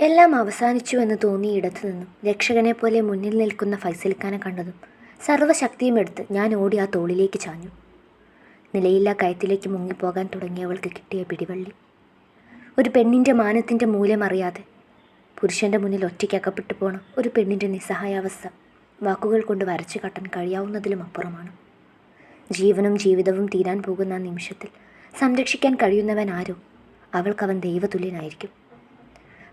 എല്ലാം അവസാനിച്ചു എന്ന് തോന്നി ഇടത്തു നിന്നും രക്ഷകനെ പോലെ മുന്നിൽ നിൽക്കുന്ന ഫൈസൽഖാനെ കണ്ടതും സർവശക്തിയും എടുത്ത് ഞാൻ ഓടി ആ തോളിലേക്ക് ചാഞ്ഞു. നിലയില്ലാ കയത്തിലേക്ക് മുങ്ങിപ്പോകാൻ തുടങ്ങിയവൾക്ക് കിട്ടിയ പിടിവള്ളി. ഒരു പെണ്ണിന്റെ മാനത്തിന്റെ മൂല്യം അറിയാതെ പുരുഷന്റെ മുന്നിൽ ഒറ്റയ്ക്കകപ്പെട്ടു പോണ ഒരു പെണ്ണിന്റെ നിസ്സഹായാവസ്ഥ വാക്കുകൾ കൊണ്ട് വരച്ചു കാട്ടാൻ കഴിയാവുന്നതിലും അപ്പുറമാണ്. ജീവനും ജീവിതവും തീരാൻ പോകുന്ന നിമിഷത്തിൽ സംരക്ഷിക്കാൻ കഴിയുന്നവൻ ആരോ? അവൾക്കവൻ ദൈവതുല്യനായിരിക്കും.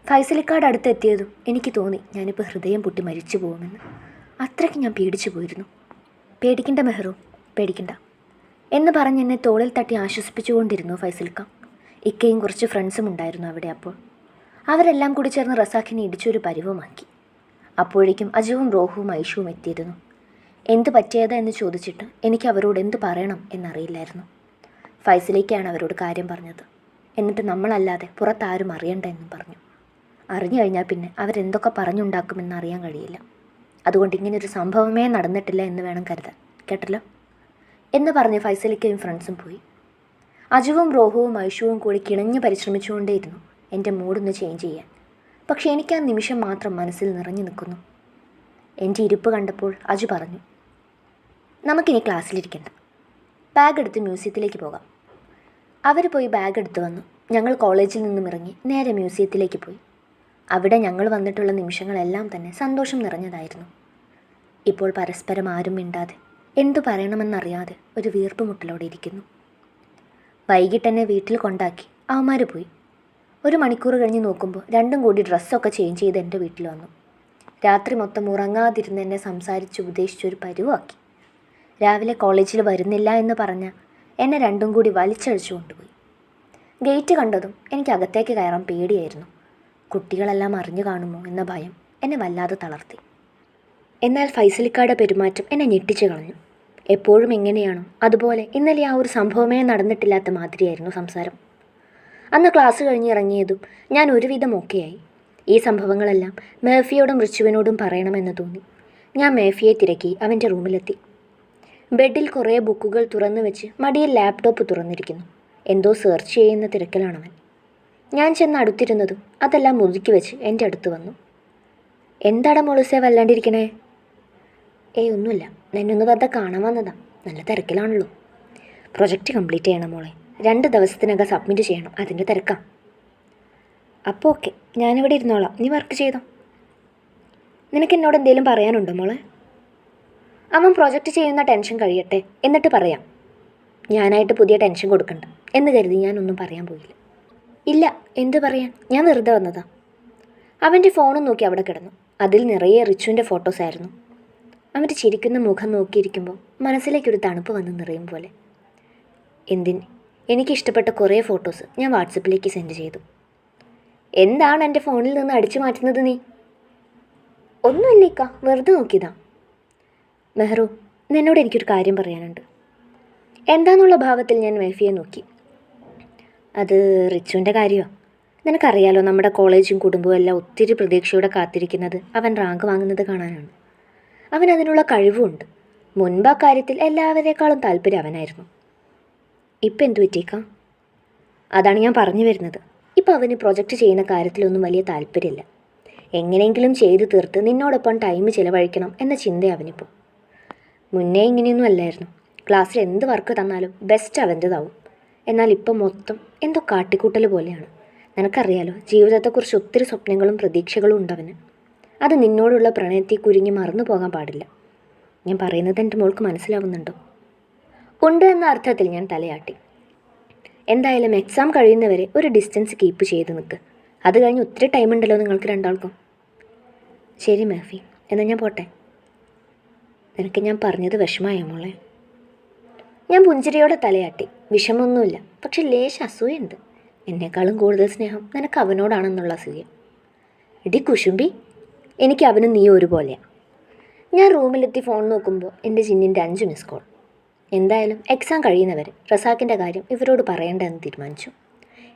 ഫൈസലിക്കാട് അടുത്തെത്തിയതും എനിക്ക് തോന്നി ഞാനിപ്പോൾ ഹൃദയം പൊട്ടി മരിച്ചു പോകുമെന്ന്. അത്രയ്ക്ക് ഞാൻ പേടിച്ചു പോയിരുന്നു. പേടിക്കണ്ട മെഹ്റു പേടിക്കണ്ട. എന്ന് പറഞ്ഞ് എന്നെ തോളിൽ തട്ടി ആശ്വസിപ്പിച്ചുകൊണ്ടിരുന്നു ഫൈസൽക്ക. ഇക്കയും കുറച്ച് ഫ്രണ്ട്സും ഉണ്ടായിരുന്നു അവിടെ അപ്പോൾ. അവരെല്ലാം കൂടി ചേർന്ന് റസാഖിനെ ഇടിച്ചൊരു പരിവുമാക്കി. അപ്പോഴേക്കും അജുവും റോഹുവും ഐഷുവും എത്തിയിരുന്നു. എന്ത് പറ്റിയതാ എന്ന് ചോദിച്ചിട്ട് എനിക്ക് അവരോട് എന്ത് പറയണം എന്നറിയില്ലായിരുന്നു. ഫൈസലേക്കാണ് അവരോട് കാര്യം പറഞ്ഞത്. എന്നിട്ട് നമ്മളല്ലാതെ പുറത്താരും അറിയണ്ട എന്നും പറഞ്ഞു. അറിഞ്ഞു കഴിഞ്ഞാൽ പിന്നെ അവരെന്തൊക്കെ പറഞ്ഞുണ്ടാക്കുമെന്ന് അറിയാൻ കഴിയില്ല. അതുകൊണ്ട് ഇങ്ങനൊരു സംഭവമേ നടന്നിട്ടില്ല എന്ന് വേണം കരുതാൻ. കേട്ടല്ലോ? എന്ന് പറഞ്ഞ് ഫൈസലിക്കയും ഫ്രണ്ട്സും പോയി. അജുവും റോഹുവും ഐഷുവും കൂടി കിണഞ്ഞു പരിശ്രമിച്ചുകൊണ്ടേയിരുന്നു എന്റെ മൂഡൊന്ന് ചേഞ്ച് ചെയ്യാൻ. പക്ഷേ എനിക്ക് ആ നിമിഷം മാത്രം മനസ്സിൽ നിറഞ്ഞു നിൽക്കുന്നു. എന്റെ ഇരിപ്പ് കണ്ടപ്പോൾ അജു പറഞ്ഞു നമുക്കിനി ക്ലാസ്സിലിരിക്കണ്ട. ബാഗ് എടുത്ത് മ്യൂസിയത്തിലേക്ക് പോകാം. അവർ പോയി ബാഗ് എടുത്ത് വന്നു. ഞങ്ങൾ കോളേജിൽ നിന്നും ഇറങ്ങി നേരെ മ്യൂസിയത്തിലേക്ക് പോയി. അവിടെ ഞങ്ങൾ വന്നിട്ടുള്ള നിമിഷങ്ങളെല്ലാം തന്നെ സന്തോഷം നിറഞ്ഞതായിരുന്നു. ഇപ്പോൾ പരസ്പരം ആരും മിണ്ടാതെ എന്തു പറയണമെന്നറിയാതെ ഒരു വീർപ്പുമുട്ടലോടെ ഇരിക്കുന്നു. വൈകിട്ട് എന്നെ വീട്ടിൽ കൊണ്ടാക്കി അവന്മാർ പോയി. ഒരു മണിക്കൂർ കഴിഞ്ഞ് നോക്കുമ്പോൾ രണ്ടും കൂടി ഡ്രസ്സൊക്കെ ചേഞ്ച് ചെയ്ത് എന്റെ വീട്ടിൽ വന്നു. രാത്രി മൊത്തം ഉറങ്ങാതിരുന്ന് എന്നെ സംസാരിച്ച് ഉപദേശിച്ചൊരു പരുവാക്കി. രാവിലെ കോളേജിൽ വരുന്നില്ല എന്ന് പറഞ്ഞ എന്നെ രണ്ടും കൂടി വലിച്ചഴിച്ചു കൊണ്ടുപോയി ഗേറ്റ് കണ്ടതും എനിക്ക് അകത്തേക്ക് കയറാൻ പേടിയായിരുന്നു. കുട്ടികളെല്ലാം അറിഞ്ഞു കാണുമോ എന്ന ഭയം എന്നെ വല്ലാതെ തളർത്തി. എന്നാൽ ഫൈസലിക്കായുടെ പെരുമാറ്റം എന്നെ ഞെട്ടിച്ചു കളഞ്ഞു. എപ്പോഴും എങ്ങനെയാണോ അതുപോലെ ഇന്നലെ ആ ഒരു സംഭവമേ നടന്നിട്ടില്ലാത്ത മാതിരിയായിരുന്നു സംസാരം. അന്ന് ക്ലാസ് കഴിഞ്ഞ് ഇറങ്ങിയതും ഞാൻ ഒരുവിധം ഓക്കെയായി. ഈ സംഭവങ്ങളെല്ലാം മേഫിയോടും റിച്ചുവിനോടും പറയണമെന്ന് തോന്നി. ഞാൻ മേഫിയെ തിരക്കി അവന്റെ റൂമിലെത്തി. ബെഡിൽ കുറേ ബുക്കുകൾ തുറന്നു വെച്ച് മടിയിൽ ലാപ്ടോപ്പ് തുറന്നിരിക്കുന്നു. എന്തോ സെർച്ച് ചെയ്യുന്ന തിരക്കിലാണവൻ. ഞാൻ ചെന്ന് അടുത്തിരുന്നതും അതെല്ലാം മുതുക്കി വെച്ച് എന്റെ അടുത്ത് വന്നു. എന്താടാ മുളുസേ വല്ലാണ്ടിരിക്കണേ? ഏയ് ഒന്നുമില്ല. നിന്നൊന്ന് വെറുതെ കാണാൻ വന്നതാ. നല്ല തിരക്കിലാണല്ലോ. പ്രൊജക്റ്റ് കംപ്ലീറ്റ് ചെയ്യണം മോളെ. രണ്ട് ദിവസത്തിനകം സബ്മിറ്റ് ചെയ്യണം. അതിന്റെ തിരക്കാം. അപ്പോൾ ഓക്കെ. ഞാനിവിടെ ഇരുന്നോളാം. നീ വർക്ക് ചെയ്തോ? നിനക്ക് എന്നോട് എന്തെങ്കിലും പറയാനുണ്ടോ മോളെ? അവൻ പ്രൊജക്റ്റ് ചെയ്യുന്ന ടെൻഷൻ കഴിയട്ടെ. എന്നിട്ട് പറയാം. ഞാനായിട്ട് പുതിയ ടെൻഷൻ കൊടുക്കണ്ട. എന്ന് കരുതി ഞാനൊന്നും പറയാൻ പോയില്ല. ഇല്ല എന്തു പറയാൻ? ഞാൻ വെറുതെ വന്നതാ. അവന്റെ ഫോണും നോക്കി അവിടെ കിടന്നു. അതിൽ നിറയെ റിച്ചുവിന്റെ ഫോട്ടോസ് ആയിരുന്നു. അവന്റെ ചിരിക്കുന്ന മുഖം നോക്കിയിരിക്കുമ്പോൾ മനസ്സിലേക്കൊരു തണുപ്പ് വന്ന് നിറയും പോലെ. എന്തിന്? എനിക്കിഷ്ടപ്പെട്ട കുറേ ഫോട്ടോസ് ഞാൻ വാട്സപ്പിലേക്ക് സെൻഡ് ചെയ്തു. എന്താണ് എന്റെ ഫോണിൽ നിന്ന് അടിച്ചു മാറ്റുന്നത് നീ? ഒന്നുമില്ലേക്ക വെറുതെ നോക്കിയതാ. മെഹ്റു നിന്നോട് എനിക്കൊരു കാര്യം പറയാനുണ്ട്. എന്താന്നുള്ള ഭാവത്തിൽ ഞാൻ മേഫിയെ നോക്കി. അത് റിച്ചുവിന്റെ കാര്യമോ നിനക്കറിയാലോ നമ്മുടെ കോളേജും കുടുംബവും എല്ലാം ഒത്തിരി പ്രതീക്ഷയോടെ കാത്തിരിക്കുന്നത് അവൻ റാങ്ക് വാങ്ങുന്നത് കാണാനാണ്. അവൻ അതിനുള്ള കഴിവുമുണ്ട് മുൻപ് ആ കാര്യത്തിൽ എല്ലാവരേക്കാളും താല്പര്യം അവനായിരുന്നു. ഇപ്പം എന്തു പറ്റിയേക്കാം? അതാണ് ഞാൻ പറഞ്ഞു വരുന്നത്. ഇപ്പം അവന് പ്രൊജക്റ്റ് ചെയ്യുന്ന കാര്യത്തിലൊന്നും വലിയ താല്പര്യമില്ല. എങ്ങനെയെങ്കിലും ചെയ്തു തീർത്ത് നിന്നോടൊപ്പം ടൈം ചിലവഴിക്കണം എന്ന ചിന്ത അവനിപ്പോൾ മുന്നേ ഇങ്ങനെയൊന്നും അല്ലായിരുന്നു. ക്ലാസ്സിൽ എന്ത് വർക്ക് തന്നാലും ബെസ്റ്റ് അവന്റെതാവും. എന്നാൽ ഇപ്പം മൊത്തം എന്തോ കാട്ടിക്കൂട്ടൽ പോലെയാണ്. നിനക്കറിയാലോ ജീവിതത്തെക്കുറിച്ച് ഒത്തിരി സ്വപ്നങ്ങളും പ്രതീക്ഷകളും ഉണ്ടവന് അത് നിന്നോടുള്ള പ്രണയത്തെ കുരുങ്ങി മറന്നു പോകാൻ പാടില്ല. ഞാൻ പറയുന്നത് എന്റെ മോൾക്ക് മനസ്സിലാവുന്നുണ്ടോ? ഉണ്ട് എന്ന അർത്ഥത്തിൽ ഞാൻ തലയാട്ടി. എന്തായാലും എക്സാം കഴിയുന്നവരെ ഒരു ഡിസ്റ്റൻസ് കീപ്പ് ചെയ്ത് നിൽക്ക് അത് കഴിഞ്ഞ് ഒത്തിരി ടൈം ഉണ്ടല്ലോ നിങ്ങൾക്ക് രണ്ടാൾക്കും. ശരി മേഫി എന്നാൽ ഞാൻ പോട്ടെ. നിനക്ക് ഞാൻ പറഞ്ഞത് വിഷമായ മോളെ? ഞാൻ പുഞ്ചിരിയോടെ തലയാട്ടി. വിഷമൊന്നുമില്ല പക്ഷെ ലേശ അസൂയുണ്ട്. എന്നെക്കാളും കൂടുതൽ സ്നേഹം നിനക്ക് അവനോടാണെന്നുള്ള അസൂയ. എടി കുശുംബി എനിക്ക് അവനും നീ ഒരുപോലെയാണ് ഞാൻ റൂമിലെത്തി ഫോൺ നോക്കുമ്പോൾ എന്റെ ജിന്നിന്റെ അഞ്ച് മിസ് കോൾ. എന്തായാലും എക്സാം കഴിയുന്നവരെ റസാക്കിന്റെ കാര്യം ഇവരോട് പറയേണ്ടതെന്ന് തീരുമാനിച്ചു.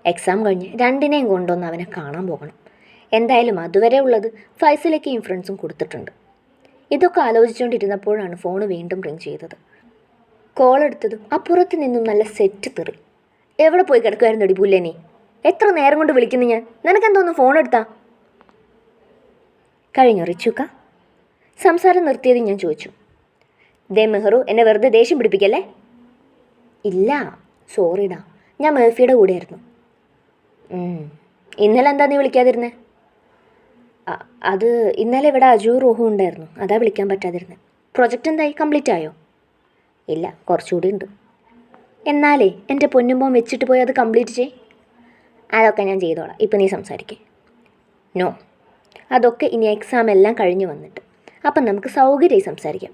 എക്സാം കഴിഞ്ഞ് രണ്ടിനെയും കൊണ്ടുവന്ന് അവനെ കാണാൻ പോകണം. എന്തായാലും അതുവരെ ഉള്ളത് ഫൈസലേക്ക് ഇൻഫ്ലുവൻസും കൊടുത്തിട്ടുണ്ട്. ഇതൊക്കെ ആലോചിച്ചുകൊണ്ടിരുന്നപ്പോഴാണ് ഫോൺ വീണ്ടും റിങ് ചെയ്തത്. കോൾ എടുത്തതും അപ്പുറത്ത് നിന്നും നല്ല സെറ്റ് തെറി. എവിടെ പോയി കിടക്കുമായിരുന്നു അടി പുല്ലേനെ? എത്ര നേരം കൊണ്ട് വിളിക്കുന്നു ഞാൻ? നിനക്കെന്തോന്ന് ഫോൺ എടുത്താ? കഴിഞ്ഞു റിച്ചുക്ക. സംസാരം നിർത്തിയത് ഞാൻ ചോദിച്ചു. ദേ മെഹ്റു എന്നെ വെറുതെ ദേഷ്യം പിടിപ്പിക്കല്ലേ? ഇല്ല സോറിടാ ഞാൻ മേഫിയുടെ കൂടെയായിരുന്നു. ഇന്നലെ എന്താ നീ വിളിക്കാതിരുന്നേ? അത് ഇന്നലെ ഇവിടെ അജു റോഹു ഉണ്ടായിരുന്നു. അതാ വിളിക്കാൻ പറ്റാതിരുന്നത് പ്രൊജക്റ്റ് എന്തായി? കംപ്ലീറ്റ് ആയോ? ഇല്ല കുറച്ചുകൂടി ഉണ്ട്. എന്നാലേ എന്റെ പൊന്നുമ്പോൾ വെച്ചിട്ട് പോയി അത് കംപ്ലീറ്റ് ചെയ് അതൊക്കെ ഞാൻ ചെയ്തോളാം. ഇപ്പം നീ സംസാരിക്കേ. നോ അതൊക്കെ ഇനി എക്സാം എല്ലാം കഴിഞ്ഞ് വന്നിട്ട്. അപ്പം നമുക്ക് സൗകര്യമായി സംസാരിക്കാം.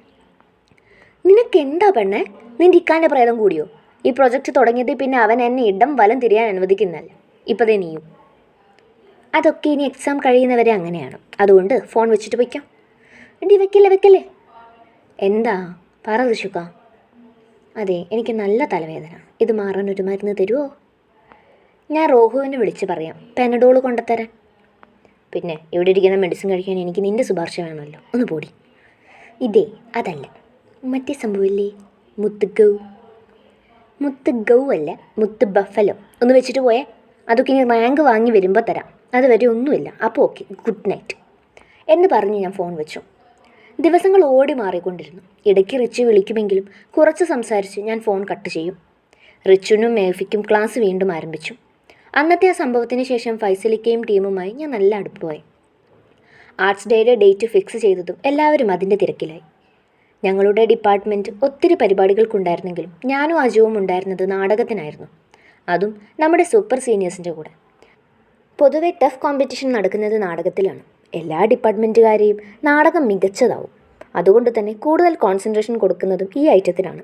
നിനക്ക് എന്താ പെണ്ണേ? നിന്റെ ഇക്കാന്റെ പ്രേതം കൂടിയോ? ഈ പ്രൊജക്റ്റ് തുടങ്ങിയത് പിന്നെ അവൻ എന്നെ ഇടം വലം തിരിയാൻ അനുവദിക്കുന്നല്ല ഇപ്പതേ നീയും. അതൊക്കെ ഇനി എക്സാം കഴിയുന്നവരെ അങ്ങനെയാണ്. അതുകൊണ്ട് ഫോൺ വെച്ചിട്ട് വയ്ക്കാം എടി വെക്കല്ലേ വെക്കല്ലേ? എന്താ? പറ ഋഷുക്ക അതെ എനിക്ക് നല്ല തലവേദന. ഇത് മാറാൻ ഒരു മരുന്ന് തരുമോ ഞാൻ റോഹുവിനെ വിളിച്ച് പറയാം. പെനഡോൾ കൊണ്ടുത്തരാൻ. പിന്നെ ഇവിടെ ഇരിക്കുന്ന മെഡിസിൻ കഴിക്കാൻ എനിക്ക് നിന്റെ ശുപാർശ വേണമല്ലോ. ഒന്ന് പോടി. ഇതേ അതല്ല. മറ്റേ സംഭവമില്ലേ? മുത്ത് ഗൗ മുത്ത് ഗൗ അല്ല മുത്ത് ബഫലോ. ഒന്ന് വെച്ചിട്ട് പോയേ. അതൊക്കെ ഇനി റാങ്ക് വാങ്ങി വരുമ്പോൾ തരാം. അതുവരെ ഒന്നുമില്ല. അപ്പോൾ ഓക്കെ ഗുഡ് നൈറ്റ് എന്ന് പറഞ്ഞ് ഞാൻ ഫോൺ വെച്ചു. ദിവസങ്ങൾ ഓടി മാറിക്കൊണ്ടിരുന്നു. ഇടയ്ക്ക് റിച്ചു വിളിക്കുമെങ്കിലും കുറച്ച് സംസാരിച്ച് ഞാൻ ഫോൺ കട്ട് ചെയ്യും. റിച്ചുനും മേഫിക്കും ക്ലാസ് വീണ്ടും ആരംഭിച്ചു. അന്നത്തെ ആ സംഭവത്തിന് ശേഷം ഫൈസലിക്കയും ടീമുമായി ഞാൻ നല്ല അടുപ്പമായി. ആർട്സ് ഡേയുടെ ഡേറ്റ് ഫിക്സ് ചെയ്തതും എല്ലാവരും അതിന്റെ തിരക്കിലായി. ഞങ്ങളുടെ ഡിപ്പാർട്ട്മെന്റ് ഒത്തിരി പരിപാടികൾക്കുണ്ടായിരുന്നെങ്കിലും ഞാനും അജുവും ഉണ്ടായിരുന്നത് നാടകത്തിനായിരുന്നു. അതും നമ്മുടെ സൂപ്പർ സീനിയേഴ്സിന്റെ കൂടെ. പൊതുവെ ടഫ് കോമ്പറ്റീഷൻ നടക്കുന്നത് നാടകത്തിലാണ്. എല്ലാ ഡിപ്പാർട്ട്മെന്റുകാരെയും നാടകം മികച്ചതാവും. അതുകൊണ്ട് തന്നെ കൂടുതൽ കോൺസെൻട്രേഷൻ കൊടുക്കുന്നതും ഈ ഐറ്റത്തിലാണ്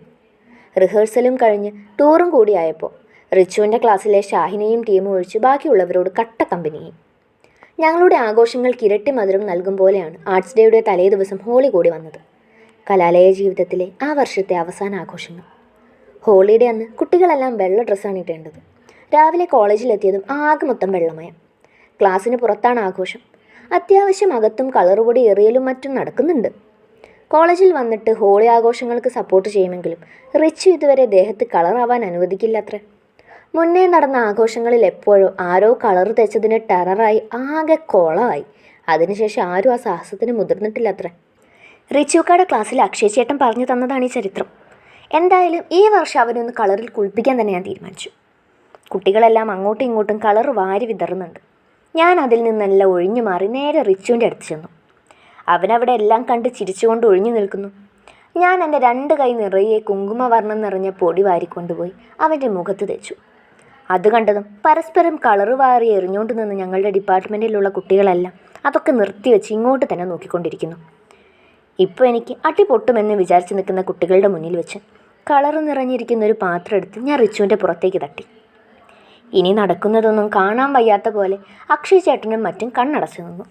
റിഹേഴ്സലും കഴിഞ്ഞ് ടൂറും കൂടിയായപ്പോൾ റിച്ചുവിന്റെ ക്ലാസ്സിലെ ഷാഹിനെയും ടീമും ഒഴിച്ച് ബാക്കിയുള്ളവരോട് കട്ട കമ്പനിയും ഞങ്ങളുടെ ആഘോഷങ്ങൾക്ക് ഇരട്ടി മധുരം നൽകും പോലെയാണ് ആർട്സ് ഡേയുടെ തലേ ദിവസം ഹോളി കൂടി വന്നത്. കലാലയ ജീവിതത്തിലെ ആ വർഷത്തെ അവസാന ആഘോഷങ്ങൾ. ഹോളിയുടെ അന്ന് കുട്ടികളെല്ലാം വെള്ള ഡ്രസ്സാണ് ഇടേണ്ടത്. രാവിലെ കോളേജിലെത്തിയതും ആകെ മൊത്തം വെള്ളമയം. ക്ലാസ്സിന് പുറത്താണ് ആഘോഷം. അത്യാവശ്യം അകത്തും കളറുപൊടി എറിയലും മറ്റും നടക്കുന്നുണ്ട്. കോളേജിൽ വന്നിട്ട് ഹോളി ആഘോഷങ്ങൾക്ക് സപ്പോർട്ട് ചെയ്യുമെങ്കിലും റിച്ചു ഇതുവരെ ദേഹത്ത് കളറാവാൻ അനുവദിക്കില്ല അത്രേ മുന്നേ നടന്ന ആഘോഷങ്ങളിൽ എപ്പോഴും ആരോ കളർ തെച്ചതിന് ടെററായി ആകെ കൊളമായി അതിനുശേഷം ആരും ആ സാഹസത്തിന് മുതിർന്നിട്ടില്ല അത്ര റിച്ചുക്കാടെ ക്ലാസ്സിൽ അക്ഷയ് ചേട്ടൻ പറഞ്ഞു തന്നതാണ് ഈ ചരിത്രം. എന്തായാലും ഈ വർഷം അവനൊന്ന് കളറിൽ കുളിപ്പിക്കാൻ തന്നെ ഞാൻ തീരുമാനിച്ചു. കുട്ടികളെല്ലാം അങ്ങോട്ടും ഇങ്ങോട്ടും കളർ വാരി വിതറുന്നുണ്ട്. ഞാൻ അതിൽ നിന്നെല്ലാം ഒഴിഞ്ഞു മാറി നേരെ റിച്ചുവിന്റെ അടുത്ത് ചെന്നു. അവനവിടെ എല്ലാം കണ്ട് ചിരിച്ചുകൊണ്ട് ഒഴിഞ്ഞു നിൽക്കുന്നു. ഞാൻ എന്റെ രണ്ട് കൈ നിറയെ കുങ്കുമവർണം നിറഞ്ഞ പൊടി വാരിക്കൊണ്ടുപോയി അവന്റെ മുഖത്ത് തെച്ചു. അത് കണ്ടതും പരസ്പരം കളറ് വാറി എറിഞ്ഞുകൊണ്ട് നിന്ന് ഞങ്ങളുടെ ഡിപ്പാർട്ട്മെന്റിലുള്ള കുട്ടികളെല്ലാം അതൊക്കെ നിർത്തിവെച്ച് ഇങ്ങോട്ട് തന്നെ നോക്കിക്കൊണ്ടിരിക്കുന്നു. ഇപ്പോൾ എനിക്ക് അട്ടി പൊട്ടുമെന്ന് വിചാരിച്ച് നിൽക്കുന്ന കുട്ടികളുടെ മുന്നിൽ വെച്ച് കളറ് നിറഞ്ഞിരിക്കുന്ന ഒരു പാത്രം എടുത്ത് ഞാൻ റിച്ചുവിന്റെ പുറത്തേക്ക് തട്ടി. ഇനി നടക്കുന്നതൊന്നും കാണാൻ വയ്യാത്ത പോലെ അക്ഷയ് ചേട്ടനും മറ്റും കണ്ണടച്ചു നിന്നു.